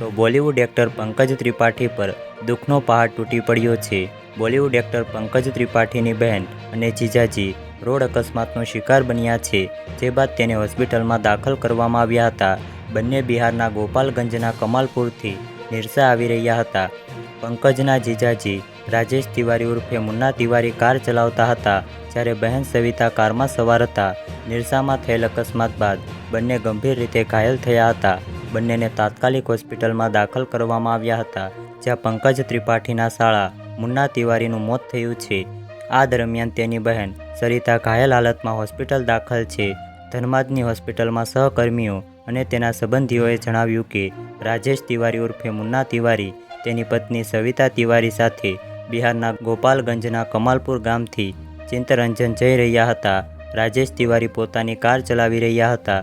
તો બોલિવૂડ એક્ટર પંકજ ત્રિપાઠી પર દુઃખનો પહાડ તૂટી પડ્યો છે. બોલિવૂડ એક્ટર પંકજ ત્રિપાઠીની બહેન અને જીજાજી રોડ અકસ્માતનો શિકાર બન્યા છે, જે બાદ તેને હોસ્પિટલમાં દાખલ કરવામાં આવ્યા હતા. બંને બિહારના ગોપાલગંજના કમાલપુરથી નિરસા આવી રહ્યા હતા. પંકજના જીજાજી રાજેશ તિવારી ઉર્ફે મુન્ના તિવારી કાર ચલાવતા હતા, જ્યારે બહેન સવિતા કારમાં સવાર હતા. નિરસામાં થયેલ અકસ્માત બાદ બંને ગંભીર રીતે ઘાયલ થયા હતા. બંનેને તાત્કાલિક હોસ્પિટલમાં દાખલ કરવામાં આવ્યા હતા, જ્યાં પંકજ ત્રિપાઠીના શાળા મુન્ના તિવારીનું મોત થયું છે. આ દરમિયાન તેની બહેન સરિતા ઘાયલ હાલતમાં હોસ્પિટલ દાખલ છે. ધર્માદની હોસ્પિટલમાં સહકર્મીઓ અને તેના સંબંધીઓએ જણાવ્યું કે, રાજેશ તિવારી ઉર્ફે મુન્ના તિવારી, તેની પત્ની સવિતા તિવારી સાથે બિહારના ગોપાલગંજના કમાલપુર ગામથી ચિંતરંજન જઈ રહ્યા હતા. રાજેશ તિવારી પોતાની કાર ચલાવી રહ્યા હતા.